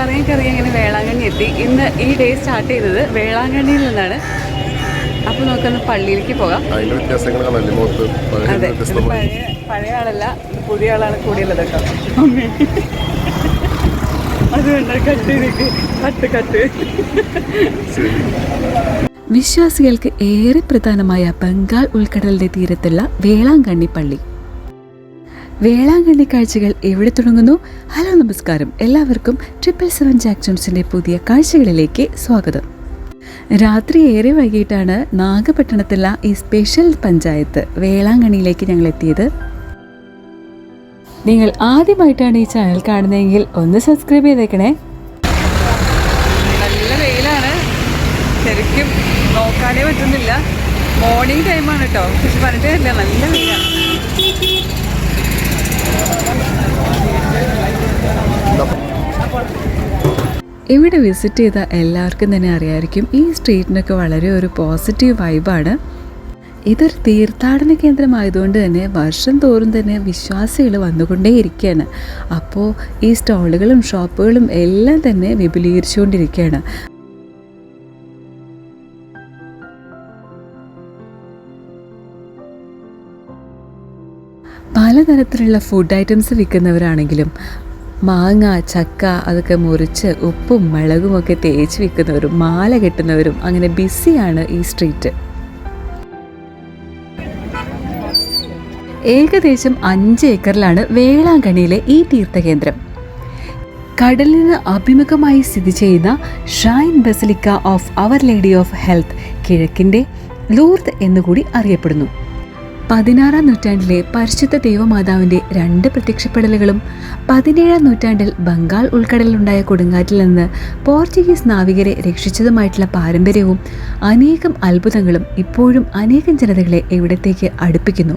കറങ്ങി കറങ്ങി ഇങ്ങനെ വേളാങ്കണ്ണി എത്തി. ഇന്ന് ഈ ഡേ സ്റ്റാർട്ട് ചെയ്തത് വേളാങ്കണ്ണിയിൽ നിന്നാണ്. അപ്പൊ നമുക്കൊന്ന് പള്ളിയിലേക്ക് പോകാം. പഴയ അതെ. പഴയ പഴയ ആളല്ല പുതിയ ആളാണ് കൂടിയുള്ളത് കേട്ടോ. അതുകൊണ്ട് കട്ട് കട്ട്. കട്ട് വിശ്വാസികൾക്ക് ഏറെ പ്രധാനമായ ബംഗാൾ ഉൾക്കടലിന്റെ തീരത്തുള്ള വേളാങ്കണ്ണി പള്ളി. വേളാങ്കണ്ണി കാഴ്ചകൾ എവിടെ തുടങ്ങുന്നു? ഹലോ നമസ്കാരം. എല്ലാവർക്കും ട്രിപ്പിൾ സെവൻ ജാക്സൺസിന്റെ പുതിയ കാഴ്ചകളിലേക്ക് സ്വാഗതം. രാത്രി ഏറെ വൈകിട്ടാണ് നാഗപട്ടണത്തുള്ള ഈ സ്പെഷ്യൽ പഞ്ചായത്ത് വേളാങ്കണ്ണിയിലേക്ക് ഞങ്ങൾ എത്തിയത്. നിങ്ങൾ ആദ്യമായിട്ടാണ് ഈ ചാനൽ കാണുന്നതെങ്കിൽ ഒന്ന് സബ്സ്ക്രൈബ് ചെയ്തേക്കണേ. നല്ല വെയിലാണ്. ശരിക്കും നോക്കാനേ പറ്റുന്നില്ല. മോർണിംഗ് ടൈമാണ് കേട്ടോ പക്ഷെ പറഞ്ഞിട്ടേ നല്ല വെയിലാണ്. ഇവിടെ വിസിറ്റ് ചെയ്ത എല്ലാവർക്കും തന്നെ അറിയായിരിക്കും ഈ സ്ട്രീറ്റിനൊക്കെ വളരെ ഒരു പോസിറ്റീവ് വൈബാണ് ഇതൊരു തീർത്ഥാടന കേന്ദ്രമായതുകൊണ്ട് തന്നെ വർഷം തോറും തന്നെ വിശ്വാസികൾ വന്നുകൊണ്ടേയിരിക്കുകയാണ്. അപ്പോൾ ഈ സ്റ്റോളുകളും ഷോപ്പുകളും എല്ലാം തന്നെ വിപുലീകരിച്ചുകൊണ്ടിരിക്കുകയാണ്. പലതരത്തിലുള്ള ഫുഡ് ഐറ്റംസ് വിൽക്കുന്നവരാണെങ്കിലും മാങ്ങ ചക്ക അതൊക്കെ മുറിച്ച് ഉപ്പും മുളകും ഒക്കെ തേച്ച് വിൽക്കുന്നവരും മാല കെട്ടുന്നവരും അങ്ങനെ ബിസിയാണ് ഈ സ്ട്രീറ്റ് ഏകദേശം അഞ്ച് ഏക്കറിലാണ് വേളാങ്കണ്ണിയിലെ ഈ തീർത്ഥകേന്ദ്രം. കടലിന് അഭിമുഖമായി സ്ഥിതി ചെയ്യുന്ന shrine basilica of our lady of health കിഴക്കിന്റെ Lourdes എന്നുകൂടി അറിയപ്പെടുന്നു. പതിനാറാം നൂറ്റാണ്ടിലെ പരിശുദ്ധ ദൈവമാതാവിന്റെ രണ്ട് പ്രത്യക്ഷപ്പെടലുകളും പതിനേഴാം നൂറ്റാണ്ടിൽ ബംഗാൾ ഉൾക്കടലിലുണ്ടായ കൊടുങ്കാറ്റിൽ നിന്ന് പോർച്ചുഗീസ് നാവികരെ രക്ഷിച്ചതുമായിട്ടുള്ള പാരമ്പര്യവും അനേകം അത്ഭുതങ്ങളും ഇപ്പോഴും അനേകം ജനതകളെ ഇവിടത്തേക്ക് അടുപ്പിക്കുന്നു.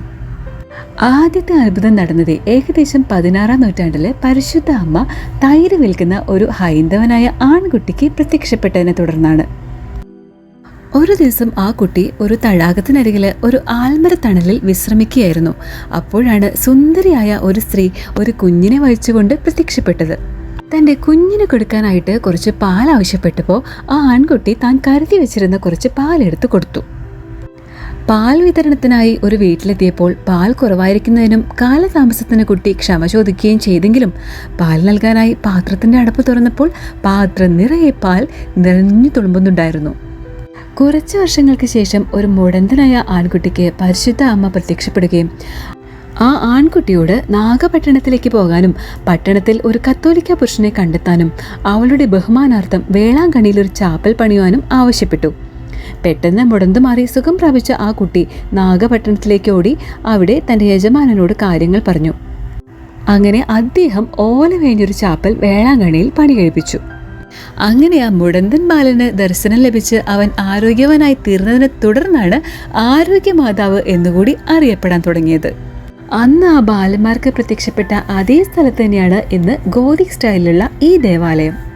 ആദ്യത്തെ അത്ഭുതം നടന്നത് ഏകദേശം പതിനാറാം നൂറ്റാണ്ടിൽ പരിശുദ്ധ അമ്മ തൈര് വിൽക്കുന്ന ഒരു ഹൈന്ദവനായ ആൺകുട്ടിക്ക് പ്രത്യക്ഷപ്പെട്ടതിനെ തുടർന്നാണ്. ഒരു ദിവസം ആ കുട്ടി ഒരു തടാകത്തിനരികിൽ ഒരു ആൽമരത്തണലിൽ വിശ്രമിക്കുകയായിരുന്നു. അപ്പോഴാണ് സുന്ദരിയായ ഒരു സ്ത്രീ ഒരു കുഞ്ഞിനെ വഹിച്ചുകൊണ്ട് പ്രത്യക്ഷപ്പെട്ടത്. തന്റെ കുഞ്ഞിന് കൊടുക്കാനായിട്ട് കുറച്ച് പാൽ ആവശ്യപ്പെട്ടപ്പോൾ ആ ആൺകുട്ടി താൻ കരുതി വെച്ചിരുന്ന കുറച്ച് പാലെടുത്ത് കൊടുത്തു. പാൽ വിതരണത്തിനായി ഒരു വീട്ടിലെത്തിയപ്പോൾ പാൽ കുറവായിരിക്കുന്നതിനും കാലതാമസത്തിന് കുട്ടി ക്ഷമ ചോദിക്കുകയും ചെയ്തെങ്കിലും പാൽ നൽകാനായി പാത്രത്തിന്റെ അടപ്പ് തുറന്നപ്പോൾ പാത്രം നിറയെ പാൽ നിറഞ്ഞു തുളുമ്പുന്നുണ്ടായിരുന്നു. കുറച്ച് വർഷങ്ങൾക്ക് ശേഷം ഒരു മുടന്തനായ ആൺകുട്ടിക്ക് പരിശുദ്ധ അമ്മ പ്രത്യക്ഷപ്പെടുകയും ആ ആൺകുട്ടിയോട് നാഗപട്ടണത്തിലേക്ക് പോകാനും പട്ടണത്തിൽ ഒരു കത്തോലിക്ക പുരുഷനെ കണ്ടെത്താനും അവളുടെ ബഹുമാനാർത്ഥം വേളാങ്കണ്ണിയിൽ ഒരു ചാപ്പൽ പണിയുവാനും ആവശ്യപ്പെട്ടു. പെട്ടെന്ന് മുടന്തു മാറി സുഖം പ്രാപിച്ച ആ കുട്ടി നാഗപട്ടണത്തിലേക്ക് ഓടി അവിടെ തന്റെ യജമാനനോട് കാര്യങ്ങൾ പറഞ്ഞു. അങ്ങനെ അദ്ദേഹം ഓല വേഞ്ഞൊരു ചാപ്പൽ വേളാങ്കണ്ണിയിൽ പണി കഴിപ്പിച്ചു അങ്ങനെ ആ മുടന്തൻ ബാലന് ദർശനം ലഭിച്ച് അവൻ ആരോഗ്യവാനായി തീർന്നതിനെ തുടർന്നാണ് ആരോഗ്യമാതാവ് എന്നുകൂടി അറിയപ്പെടാൻ തുടങ്ങിയത്. അന്ന് ആ ബാലന്മാർക്ക് പ്രത്യക്ഷപ്പെട്ട അതേ സ്ഥലത്ത് തന്നെയാണ് ഇന്ന് ഗോതിക് സ്റ്റൈലിലുള്ള ഈ ദേവാലയം.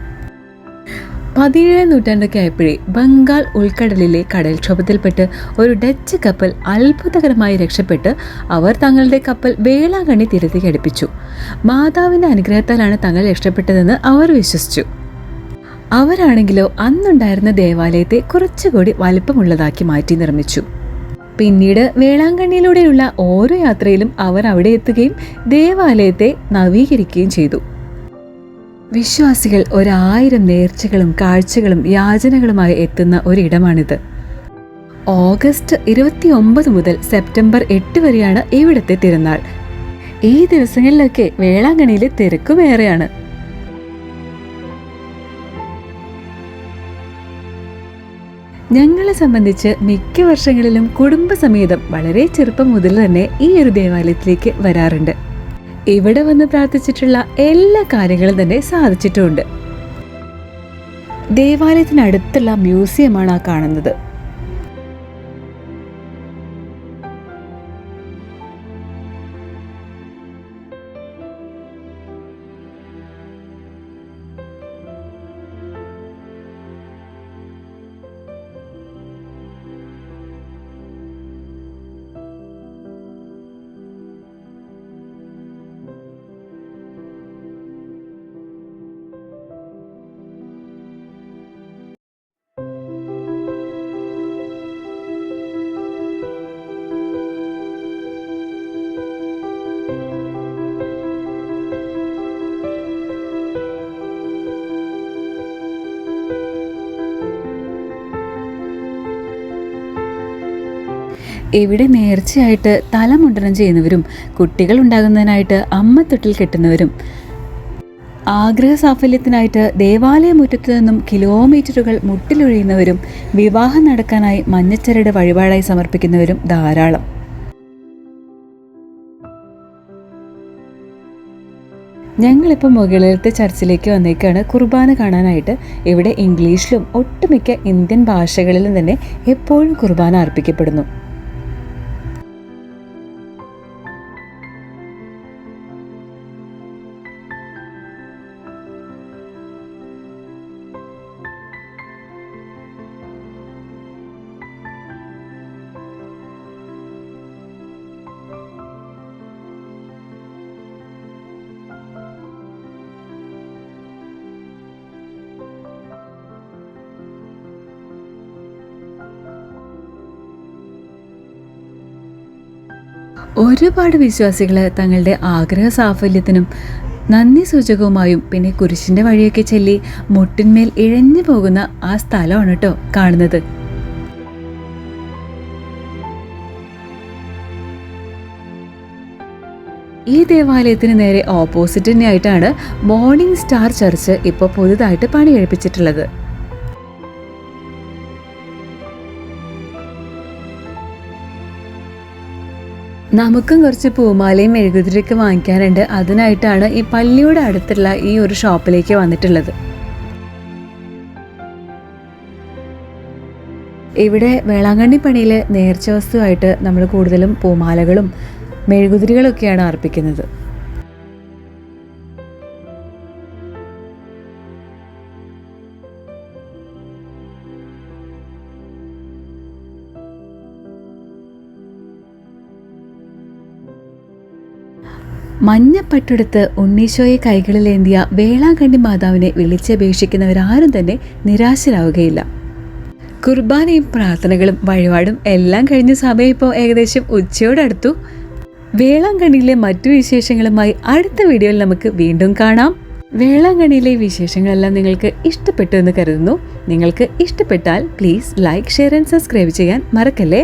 പതിനേഴാം നൂറ്റാണ്ടൊക്കെ ആയപ്പോഴേ ബംഗാൾ ഉൾക്കടലിലെ കടൽക്ഷോഭത്തിൽപ്പെട്ട് ഒരു ഡച്ച് കപ്പൽ അത്ഭുതകരമായി രക്ഷപ്പെട്ട് അവർ തങ്ങളുടെ കപ്പൽ വേളാങ്കണ്ണി തീരത്തേക്ക് അടുപ്പിച്ചു. മാതാവിന്റെ അനുഗ്രഹത്താലാണ് തങ്ങൾ രക്ഷപ്പെട്ടതെന്ന് അവർ വിശ്വസിച്ചു. അവരാണെങ്കിലോ അന്നുണ്ടായിരുന്ന ദേവാലയത്തെ കുറച്ചുകൂടി വലിപ്പമുള്ളതാക്കി മാറ്റി നിർമ്മിച്ചു. പിന്നീട് വേളാങ്കണ്ണിയിലൂടെയുള്ള ഓരോ യാത്രയിലും അവർ അവിടെ എത്തുകയും ദേവാലയത്തെ നവീകരിക്കുകയും ചെയ്തു. വിശ്വാസികൾ ഒരായിരം നേർച്ചകളും കാഴ്ചകളും യാചനകളുമായി എത്തുന്ന ഒരിടമാണിത്. ഓഗസ്റ്റ് ഇരുപത്തി ഒമ്പത് മുതൽ സെപ്റ്റംബർ എട്ട് വരെയാണ് ഇവിടുത്തെ തിരുനാൾ. ഈ ദിവസങ്ങളിലൊക്കെ വേളാങ്കണ്ണിയിലെ തിരക്കുമേറെയാണ് ഞങ്ങളെ സംബന്ധിച്ച് മിക്ക വർഷങ്ങളിലും കുടുംബസമേതം വളരെ ചെറുപ്പം മുതൽ തന്നെ ഈ ഒരു ദേവാലയത്തിലേക്ക് വരാറുണ്ട്. ഇവിടെ വന്ന് പ്രാർത്ഥിച്ചിട്ടുള്ള എല്ലാ കാര്യങ്ങളും തന്നെ സാധിച്ചിട്ടുമുണ്ട്. ദേവാലയത്തിനടുത്തുള്ള മ്യൂസിയമാണ് ആ കാണുന്നത്. ഇവിടെ നേർച്ചയായിട്ട് തലമുണ്ടനം ചെയ്യുന്നവരും കുട്ടികൾ ഉണ്ടാകുന്നതിനായിട്ട് അമ്മത്തൊട്ടിൽ കെട്ടുന്നവരും. ആഗ്രഹ സാഫല്യത്തിനായിട്ട് ദേവാലയ മുറ്റത്തു നിന്നും കിലോമീറ്ററുകൾ മുട്ടിലൊഴിയുന്നവരും വിവാഹം നടക്കാനായി മഞ്ഞച്ചരട് വഴിപാടായി സമർപ്പിക്കുന്നവരും ധാരാളം. ഞങ്ങളിപ്പോൾ മുകളിലത്തെ ചർച്ചിലേക്ക് വന്നേക്കാണ്. കുർബാന കാണാനായിട്ട് ഇവിടെ ഇംഗ്ലീഷിലും ഒട്ടുമിക്ക ഇന്ത്യൻ ഭാഷകളിലും തന്നെ എപ്പോഴും കുർബാന അർപ്പിക്കപ്പെടുന്നു. ഒരുപാട് വിശ്വാസികൾ തങ്ങളുടെ ആഗ്രഹ സാഫല്യത്തിനും നന്ദി സൂചകവുമായും പിന്നെ കുരിശിന്റെ വഴിയൊക്കെ ചൊല്ലി മുട്ടിന്മേൽ ഇഴഞ്ഞു പോകുന്ന ആ സ്ഥലമാണ് കേട്ടോ കാണുന്നത്. ഈ ദേവാലയത്തിന് നേരെ ഓപ്പോസിറ്റ് തന്നെയായിട്ടാണ് മോർണിംഗ് സ്റ്റാർ ചർച്ച് ഇപ്പോൾ പുതുതായിട്ട് പണി കഴിപ്പിച്ചിട്ടുള്ളത് നമുക്കും കുറച്ച് പൂമാലയും മെഴുകുതിരിയൊക്കെ വാങ്ങിക്കാനുണ്ട്. അതിനായിട്ടാണ് ഈ പള്ളിയുടെ അടുത്തുള്ള ഈ ഒരു ഷോപ്പിലേക്ക് വന്നിട്ടുള്ളത്. ഇവിടെ വേളാങ്കണ്ണി പണിയിൽ നേർച്ച വസ്തുവായിട്ട് നമ്മൾ കൂടുതലും പൂമാലകളും മെഴുകുതിരികളൊക്കെയാണ് അർപ്പിക്കുന്നത്. മഞ്ഞപ്പട്ടെടുത്ത് ഉണ്ണീശോയെ കൈകളിലേന്തിയ വേളാങ്കണ്ണി മാതാവിനെ വിളിച്ചപേക്ഷിക്കുന്നവരാരും തന്നെ നിരാശരാവുകയില്ല. കുർബാനയും പ്രാർത്ഥനകളും വഴിപാടും എല്ലാം കഴിഞ്ഞ സമയം ഇപ്പോൾ ഏകദേശം ഉച്ചയോടടുത്തു. വേളാങ്കണ്ണിയിലെ മറ്റു വിശേഷങ്ങളുമായി അടുത്ത വീഡിയോയിൽ നമുക്ക് വീണ്ടും കാണാം. വേളാങ്കണ്ണിയിലെ വിശേഷങ്ങളെല്ലാം നിങ്ങൾക്ക് ഇഷ്ടപ്പെട്ടു എന്ന് കരുതുന്നു. നിങ്ങൾക്ക് ഇഷ്ടപ്പെട്ടാൽ please like share and subscribe ചെയ്യാൻ മറക്കല്ലേ?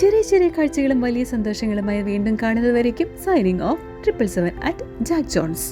ചെറിയ ചെറിയ കാഴ്ചകളും വലിയ സന്തോഷങ്ങളുമായി വീണ്ടും കാണുന്നതുവരേക്കും signing off. Triple seven at Jack Jones